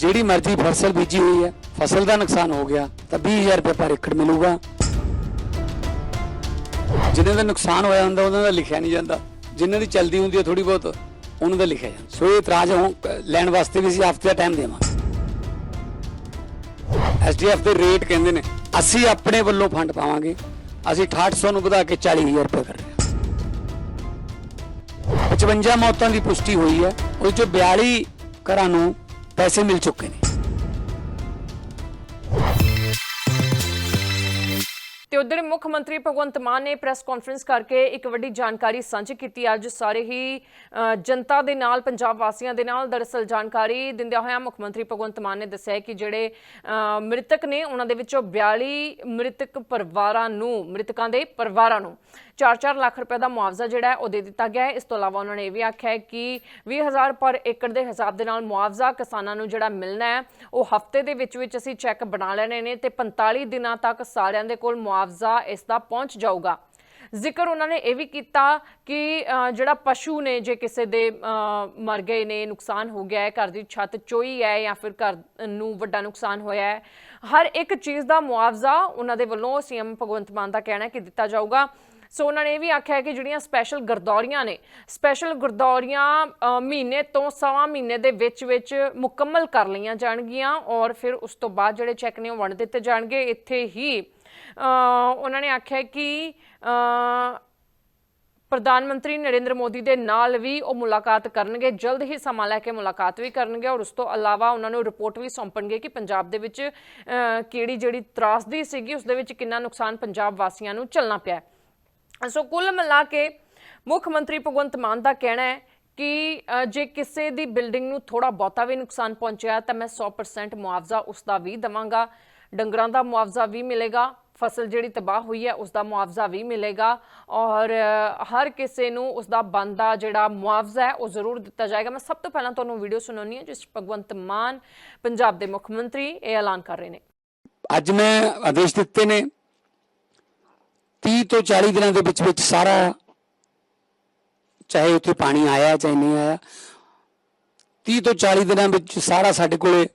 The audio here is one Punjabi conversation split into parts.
ਜਿਹੜੀ ਮਰਜ਼ੀ ਫਸਲ ਬੀਜੀ ਹੋਈ ਹੈ, ਫਸਲ ਦਾ ਨੁਕਸਾਨ ਹੋ ਗਿਆ, ਤਾਂ 20000 ਰੁਪਏ ਪਰ ਏਕੜ ਮਿਲੂਗਾ। ਜਿਨ੍ਹਾਂ ਦਾ ਨੁਕਸਾਨ ਹੋਇਆ ਹੁੰਦਾ, ਉਹਨਾਂ ਦਾ ਲਿਖਿਆ ਨਹੀਂ ਜਾਂਦਾ। ਜਿਨ੍ਹਾਂ ਦੀ ਚਲਦੀ ਹੁੰਦੀ ਹੈ ਥੋੜੀ ਬਹੁਤ, ਉਹਨਾਂ ਦਾ ਲਿਖਿਆ ਜਾਂਦਾ। ਸੋ ਇਹ ਇਤਰਾਜ਼ ਲੈਣ ਵਾਸਤੇ ਵੀ ਅਸੀਂ ਹਫ਼ਤੇ ਦਾ ਟਾਈਮ ਦੇਵਾਂਗੇ। ਐਸਡੀਐਫ ਦੇ ਰੇਟ ਕਹਿੰਦੇ ਨੇ, ਅਸੀਂ ਆਪਣੇ ਵੱਲੋਂ ਫੰਡ ਪਾਵਾਂਗੇ, ਅਸੀਂ 6800 ਨੂੰ ਵਧਾ ਕੇ 40000 ਰੁਪਏ ਕਰ ਰਹੇ ਹਾਂ। 55 ਮੌਤਾਂ ਦੀ ਪੁਸ਼ਟੀ ਹੋਈ ਹੈ, ਉਹ ਚੋਂ 42 ਘਰਾਂ ਨੂੰ ਪੈਸੇ ਮਿਲ ਚੁੱਕੇ ਨੇ। ਤੇ ਉਧਰ ਮੁੱਖ ਮੰਤਰੀ ਭਗਵੰਤ ਮਾਨ ਨੇ ਪ੍ਰੈਸ ਕਾਨਫਰੰਸ ਕਰਕੇ ਇੱਕ ਵੱਡੀ ਜਾਣਕਾਰੀ ਸਾਂਝੀ ਕੀਤੀ। ਅੱਜ ਸਾਰੇ ਹੀ ਜਨਤਾ ਦੇ ਨਾਲ, ਪੰਜਾਬ ਵਾਸੀਆਂ ਦੇ ਨਾਲ ਦਰਅਸਲ ਜਾਣਕਾਰੀ ਦਿੰਦਿਆਂ ਹੋਇਆਂ ਮੁੱਖ ਮੰਤਰੀ ਭਗਵੰਤ ਮਾਨ ਨੇ ਦੱਸਿਆ ਕਿ ਜਿਹੜੇ ਮ੍ਰਿਤਕ ਨੇ, ਉਹਨਾਂ ਦੇ ਵਿੱਚੋਂ 42 ਮ੍ਰਿਤਕ ਪਰਿਵਾਰਾਂ ਨੂੰ, ਮ੍ਰਿਤਕਾਂ ਦੇ ਪਰਿਵਾਰਾਂ ਨੂੰ 4-4 ਲੱਖ ਰੁਪਏ ਦਾ ਮੁਆਵਜ਼ਾ ਜਿਹੜਾ ਉਹ ਦੇ ਦਿੱਤਾ ਗਿਆ ਹੈ। ਇਸ ਤੋਂ ਇਲਾਵਾ ਉਹਨਾਂ ਨੇ ਇਹ ਵੀ ਆਖਿਆ ਹੈ ਕਿ 20000 ਪਰ ਏਕੜ ਦੇ ਹਿਸਾਬ ਦੇ ਨਾਲ ਮੁਆਵਜ਼ਾ ਕਿਸਾਨਾਂ ਨੂੰ ਜਿਹੜਾ ਮਿਲਣਾ ਹੈ, ਉਹ ਹਫ਼ਤੇ ਦੇ ਵਿੱਚ ਵਿੱਚ ਅਸੀਂ ਚੈੱਕ ਬਣਾ ਲੈਣੇ ਨੇ ਤੇ 45 ਦਿਨਾਂ ਤੱਕ ਸਾਰਿਆਂ ਦੇ ਕੋਲ ਮੁਆਵਜ਼ਾ ਮੁਆਵਜ਼ਾ ਇਸ ਦਾ ਪਹੁੰਚ ਜਾਊਗਾ। ਜ਼ਿਕਰ ਉਹਨਾਂ ਨੇ ਇਹ ਵੀ ਕੀਤਾ ਕਿ ਜਿਹੜਾ ਪਸ਼ੂ ਨੇ, ਜੇ ਕਿਸੇ ਦੇ ਮਰ ਗਏ ਨੇ, ਨੁਕਸਾਨ ਹੋ ਗਿਆ ਹੈ, ਘਰ ਦੀ ਛੱਤ ਚੋਈ ਹੈ ਜਾਂ ਫਿਰ ਘਰ ਨੂੰ ਵੱਡਾ ਨੁਕਸਾਨ ਹੋਇਆ ਹੈ, ਹਰ ਇੱਕ ਚੀਜ਼ ਦਾ ਮੁਆਵਜ਼ਾ ਉਹਨਾਂ ਦੇ ਵੱਲੋਂ ਸੀਐਮ ਭਗਵੰਤ ਮਾਨ ਦਾ ਕਹਿਣਾ ਹੈ ਕਿ ਦਿੱਤਾ ਜਾਊਗਾ। ਸੋ ਉਹਨਾਂ ਨੇ ਇਹ ਵੀ ਆਖਿਆ ਹੈ ਕਿ ਜਿਹੜੀਆਂ ਸਪੈਸ਼ਲ ਗਰਦੌਰੀਆਂ ਨੇ, ਸਪੈਸ਼ਲ ਗਰਦੌਰੀਆਂ ਮਹੀਨੇ ਤੋਂ ਸਵਾ ਮਹੀਨੇ ਦੇ ਵਿੱਚ ਵਿੱਚ ਮੁਕੰਮਲ ਕਰ ਲਈਆਂ ਜਾਣਗੀਆਂ ਔਰ ਫਿਰ ਉਸ ਤੋਂ ਬਾਅਦ ਜਿਹੜੇ ਚੈੱਕ ਨੇ ਉਹ ਵੰਡ ਦਿੱਤੇ ਜਾਣਗੇ। ਇੱਥੇ ਹੀ ਉਹਨਾਂ ਨੇ ਆਖਿਆ ਕਿ ਪ੍ਰਧਾਨ ਮੰਤਰੀ ਨਰਿੰਦਰ ਮੋਦੀ ਦੇ ਨਾਲ ਵੀ ਉਹ ਮੁਲਾਕਾਤ ਕਰਨਗੇ, ਜਲਦ ਹੀ ਸਮਾਂ ਲੈ ਕੇ ਮੁਲਾਕਾਤ ਵੀ ਕਰਨਗੇ ਔਰ ਉਸ ਤੋਂ ਇਲਾਵਾ ਉਹਨਾਂ ਨੂੰ ਰਿਪੋਰਟ ਵੀ ਸੌਂਪਣਗੇ ਕਿ ਪੰਜਾਬ ਦੇ ਵਿੱਚ ਕਿਹੜੀ ਜਿਹੜੀ ਤਰਾਸਦੀ ਸੀਗੀ, ਉਸ ਦੇ ਵਿੱਚ ਕਿੰਨਾ ਨੁਕਸਾਨ ਪੰਜਾਬ ਵਾਸੀਆਂ ਨੂੰ ਚੱਲਣਾ ਪਿਆ ਸੋ ਕੁੱਲ ਮਿਲਾ ਕੇ ਮੁੱਖ ਮੰਤਰੀ ਭਗਵੰਤ ਮਾਨ ਦਾ ਕਹਿਣਾ ਹੈ ਕਿ ਜੇ ਕਿਸੇ ਦੀ ਬਿਲਡਿੰਗ ਨੂੰ ਥੋੜਾ ਬਹੁਤਾ ਵੀ ਨੁਕਸਾਨ ਪਹੁੰਚਿਆ ਤਾਂ ਮੈਂ 100% ਮੁਆਵਜ਼ਾ ਉਸ ਦਾ ਵੀ ਦਵਾਂਗਾ, ਡੰਗਰਾਂ ਦਾ ਮੁਆਵਜ਼ਾ ਵੀ ਮਿਲੇਗਾ ਫਸਲ ਜਿਹੜੀ ਤਬਾਹ ਹੋਈ ਹੈ ਉਸ ਦਾ ਮੁਆਵਜ਼ਾ ਵੀ ਮਿਲੇਗਾ ਔਰ ਹਰ ਕਿਸੇ ਨੂੰ ਉਸ ਦਾ ਬੰਦਾ ਜਿਹੜਾ ਮੁਆਵਜ਼ਾ ਹੈ, ਉਹ ਜ਼ਰੂਰ ਦਿੱਤਾ ਜਾਏਗਾ। ਮੈਂ ਸਭ ਤੋਂ ਪਹਿਲਾਂ ਤੁਹਾਨੂੰ ਵੀਡੀਓ ਸੁਣਾਉਣੀ ਹੈ, ਜਿਸ ਭਗਵੰਤ ਮਾਨ ਪੰਜਾਬ ਦੇ ਮੁੱਖ ਮੰਤਰੀ ਇਹ ਐਲਾਨ ਕਰ ਰਹੇ ਨੇ। ਅੱਜ ਮੈਂ ਆਦੇਸ਼ ਦਿੱਤੇ ਨੇ 30 ਤੋਂ 40 ਦਿਨਾਂ ਦੇ ਵਿੱਚ ਵਿੱਚ ਸਾਰਾ, ਚਾਹੇ ਉੱਥੇ ਪਾਣੀ ਆਇਆ ਚਾਹੇ ਨਹੀਂ ਆਇਆ 30 ਤੋਂ 40 ਦਿਨਾਂ ਵਿੱਚ ਸਾਰਾ ਸਾਡੇ ਕੋਲੇ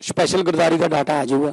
ਸਪੈਸ਼ਲ ਗਰਦਾਰੀ ਦਾ ਡਾਟਾ ਆ ਜਾਊਗਾ।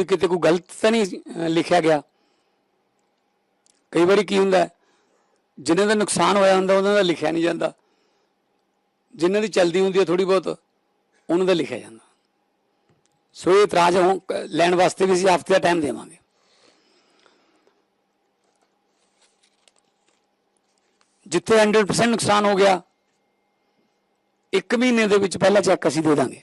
ਵੀ ਕਿਤੇ ਕੋਈ ਗਲਤ ਤਾਂ ਨਹੀਂ ਲਿਖਿਆ ਗਿਆ। ਕਈ ਵਾਰੀ ਕੀ ਹੁੰਦਾ ਹੈ, ਜਿਨ੍ਹਾਂ ਦਾ ਨੁਕਸਾਨ ਹੋਇਆ ਹੁੰਦਾ ਉਹਨਾਂ ਦਾ ਲਿਖਿਆ ਨਹੀਂ ਜਾਂਦਾ। ਜਿਨ੍ਹਾਂ ਦੀ ਚਲਦੀ ਹੁੰਦੀ ਹੈ ਥੋੜੀ ਬਹੁਤ ਉਹਨਾਂ ਦਾ ਲਿਖਿਆ ਜਾਂਦਾ। ਸੋ ਇਹ ਇਤਰਾਜ਼ ਹੋ- ਲੈਣ ਵਾਸਤੇ ਵੀ ਅਸੀਂ ਹਫ਼ਤੇ ਦਾ ਟਾਈਮ ਦੇਵਾਂਗੇ। ਜਿੱਥੇ 100% ਨੁਕਸਾਨ ਹੋ ਗਿਆ ਇੱਕ ਮਹੀਨੇ ਦੇ ਵਿੱਚ ਪਹਿਲਾ ਚੈੱਕ ਅਸੀਂ ਦੇ ਦਾਂਗੇ।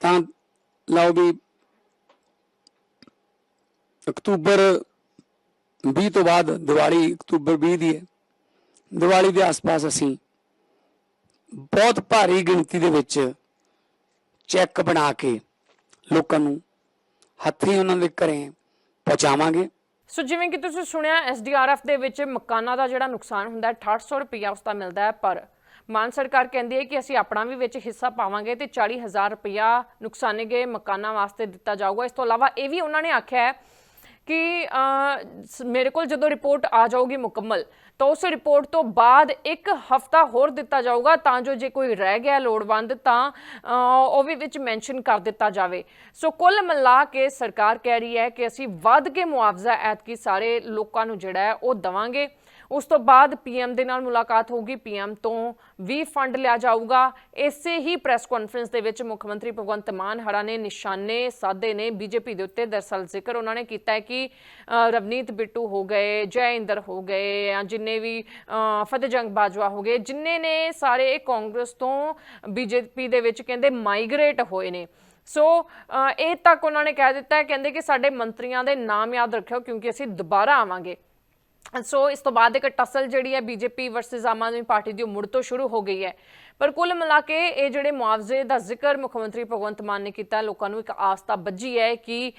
ਤਾਂ ਲਓ ਵੀ ਅਕਤੂਬਰ 20 ਤੋਂ ਬਾਅਦ ਦੀਵਾਲੀ ਅਕਤੂਬਰ 20 ਦੀ ਹੈ। ਦੀਵਾਲੀ ਦੇ ਆਸ-ਪਾਸ ਅਸੀਂ ਬਹੁਤ ਭਾਰੀ ਗਿਣਤੀ ਦੇ ਵਿੱਚ ਚੈੱਕ ਬਣਾ ਕੇ ਲੋਕਾਂ ਨੂੰ ਹੱਥੀਂ ਉਹਨਾਂ ਦੇ ਘਰੇ ਪਹੁੰਚਾਵਾਂਗੇ। ਸੋ ਜਿਵੇਂ ਕਿ ਤੁਸੀਂ ਸੁਣਿਆ ਐਸਡੀਆਰਐਫ ਦੇ ਵਿੱਚ ਮਕਾਨਾਂ ਦਾ ਜਿਹੜਾ ਨੁਕਸਾਨ ਹੁੰਦਾ ਹੈ 6800 ਰੁਪਇਆ ਉਸ ਦਾ ਮਿਲਦਾ ਹੈ ਪਰ ਮਾਨ ਸਰਕਾਰ ਕਹਿੰਦੀ ਹੈ ਕਿ ਅਸੀਂ ਆਪਣਾ ਵੀ ਵਿੱਚ ਹਿੱਸਾ ਪਾਵਾਂਗੇ ਤੇ 40000 ਰੁਪਇਆ ਨੁਕਸਾਨੇ ਗਏ ਮਕਾਨਾਂ ਵਾਸਤੇ ਦਿੱਤਾ ਜਾਊਗਾ। ਇਸ ਤੋਂ ਇਲਾਵਾ ਇਹ ਵੀ ਉਹਨਾਂ ਨੇ ਆਖਿਆ ਹੈ ਕਿ ਸ- ਮੇਰੇ ਕੋਲ ਜਦੋਂ ਰਿਪੋਰਟ ਆ ਜਾਊਗੀ ਮੁਕੰਮਲ ਤਾਂ ਉਸ ਰਿਪੋਰਟ ਤੋਂ ਬਾਅਦ ਇੱਕ ਹਫਤਾ ਹੋਰ ਦਿੱਤਾ ਜਾਊਗਾ ਤਾਂ ਜੋ ਜੇ ਕੋਈ ਰਹਿ ਗਿਆ ਲੋੜਵੰਦ ਤਾਂ ਅਹ, ਉਹ ਵੀ ਵਿੱਚ ਮੈਂਸ਼ਨ ਕਰ ਦਿੱਤਾ ਜਾਵੇ। ਸੋ ਕੁੱਲ ਮਿਲਾ ਕੇ ਸਰਕਾਰ ਕਹਿ ਰਹੀ ਹੈ ਕਿ ਅਸੀਂ ਵੱਧ ਕੇ ਮੁਆਵਜ਼ਾ ਐਤਕੀ ਸਾਰੇ ਲੋਕਾਂ ਨੂੰ ਜਿਹੜਾ ਹੈ ਉਹ ਦਵਾਂਗੇ। ਉਸ ਤੋਂ ਬਾਅਦ ਪੀਐਮ ਦੇ ਨਾਲ ਮੁਲਾਕਾਤ ਹੋਊਗੀ ਪੀਐਮ ਤੋਂ ਵੀ ਫੰਡ ਲਿਆ ਜਾਊਗਾ। ਇਸੇ ਹੀ ਪ੍ਰੈਸ ਕਾਨਫਰੰਸ ਦੇ ਵਿੱਚ ਮੁੱਖ ਮੰਤਰੀ ਭਗਵੰਤ ਮਾਨ ਹਰਾ ਨੇ ਨਿਸ਼ਾਨੇ ਸਾਧੇ ਨੇ ਬੀਜੇਪੀ ਦੇ ਉੱਤੇ ਦਰਸਲ ਜ਼ਿਕਰ ਉਹਨਾਂ ਨੇ ਕੀਤਾ ਹੈ ਕਿ ਰਵਨੀਤ ਬਿੱਟੂ ਹੋ ਗਏ ਜੈ ਇੰਦਰ ਹੋ ਗਏ ਜਾਂ ਜਿੰਨੇ ਵੀ ਅ, ਫਤਿਹ ਜੰਗ ਬਾਜਵਾ ਹੋ ਗਏ ਜਿੰਨੇ ਨੇ ਸਾਰੇ ਕਾਂਗਰਸ ਤੋਂ ਬੀਜੇਪੀ ਦੇ ਵਿੱਚ ਕਹਿੰਦੇ ਮਾਈਗ੍ਰੇਟ ਹੋਏ ਨੇ। ਸੋ ਇਹ ਤੱਕ ਉਹਨਾਂ ਨੇ ਕਹਿ ਦਿੱਤਾ ਕਹਿੰਦੇ ਕਿ ਸਾਡੇ ਮੰਤਰੀਆਂ ਦੇ ਨਾਮ ਯਾਦ ਰੱਖਿਓ ਕਿਉਂਕਿ ਅਸੀਂ ਦੁਬਾਰਾ ਆਵਾਂਗੇ। ਸੋ ਇਸ ਤੋਂ ਬਾਅਦ ਇੱਕ ਟਸਲ ਜਿਹੜੀ ਹੈ BJP versus Aam Aadmi party ਦੀ ਉਹ ਮੁੜ ਤੋਂ ਸ਼ੁਰੂ ਹੋ ਗਈ ਹੈ। ਪਰ ਕੁੱਲ ਮਿਲਾ ਕੇ ਇਹ ਜਿਹੜੇ ਮੁਆਵਜ਼ੇ ਦਾ ਜ਼ਿਕਰ ਮੁੱਖ ਮੰਤਰੀ ਭਗਵੰਤ ਮਾਨ ਨੇ ਕੀਤਾ ਲੋਕਾਂ ਨੂੰ ਇੱਕ ਆਸ ਤਾਂ ਬੱਝੀ ਹੈ ਕਿ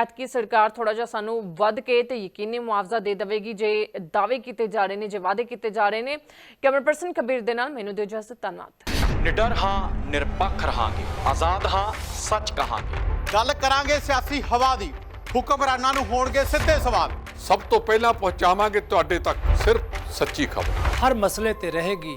ਐਤਕੀ ਸਰਕਾਰ ਥੋੜਾ ਜਿਹਾ ਸਾਨੂੰ ਵੱਧ ਕੇ ਤੇ ਯਕੀਨੀ ਮੁਆਵਜ਼ਾ ਦੇ ਦੇਵੇਗੀ ਜੇ ਦਾਅਵੇ ਕੀਤੇ ਜਾ ਰਹੇ ਨੇ ਜੇ ਵਾਅਦੇ ਕੀਤੇ ਜਾ ਰਹੇ ਨੇ। ਕੈਮਰਾ ਪਰਸਨ ਕਬੀਰ ਦੇ ਨਾਲ ਮੈਨੂੰ ਦਿਓ ਇਜਾਜ਼ਤ ਧੰਨਵਾਦ। ਨਿਡਰ ਹਾਂ ਨਿਰਪੱਖ ਰਹਾਂਗੇ ਆਜ਼ਾਦ ਹਾਂ ਸੱਚ ਕਹਾਂਗੇ। ਗੱਲ ਕਰਾਂਗੇ ਸਿਆਸੀ ਹਵਾ ਦੀ ਹੁਕਮਰਾਨਾਂ ਨੂੰ ਹੋਣਗੇ ਸਿੱਧੇ ਸਵਾਲ। ਸਭ ਤੋਂ ਪਹਿਲਾਂ ਪਹੁੰਚਾਵਾਂਗੇ ਤੁਹਾਡੇ ਤੱਕ ਸਿਰਫ ਸੱਚੀ ਖਬਰ। ਹਰ ਮਸਲੇ ਤੇ ਰਹੇਗੀ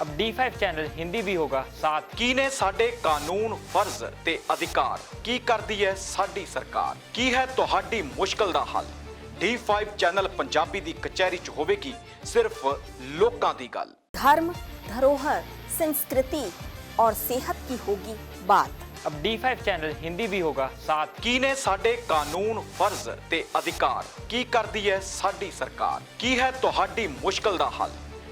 अब D5 चैनल हिंदी भी होगा साथ ਕੀ ਨੇ ਸਾਡੇ ਕਾਨੂੰਨ ਫਰਜ਼ ਤੇ ਅਧਿਕਾਰ ਕੀ ਕਰਦੀ ਹੈ ਸਾਡੀ ਸਰਕਾਰ ਕੀ ਹੈ ਤੁਹਾਡੀ ਮੁਸ਼ਕਲ ਦਾ ਹੱਲ D5 ਚੈਨਲ ਪੰਜਾਬੀ ਦੀ ਕਚਹਿਰੀ 'ਚ ਹੋਵੇਗੀ ਸਿਰਫ ਲੋਕਾਂ ਦੀ ਗੱਲ धर्म धरोहर संस्कृति और सेहत की होगी बात अब D5 चैनल हिंदी भी होगा साथ ਕੀ ਨੇ ਸਾਡੇ ਕਾਨੂੰਨ ਫਰਜ਼ ਤੇ ਅਧਿਕਾਰ ਕੀ ਕਰਦੀ ਹੈ ਸਾਡੀ ਸਰਕਾਰ ਕੀ ਹੈ ਤੁਹਾਡੀ ਮੁਸ਼ਕਲ ਦਾ ਹੱਲ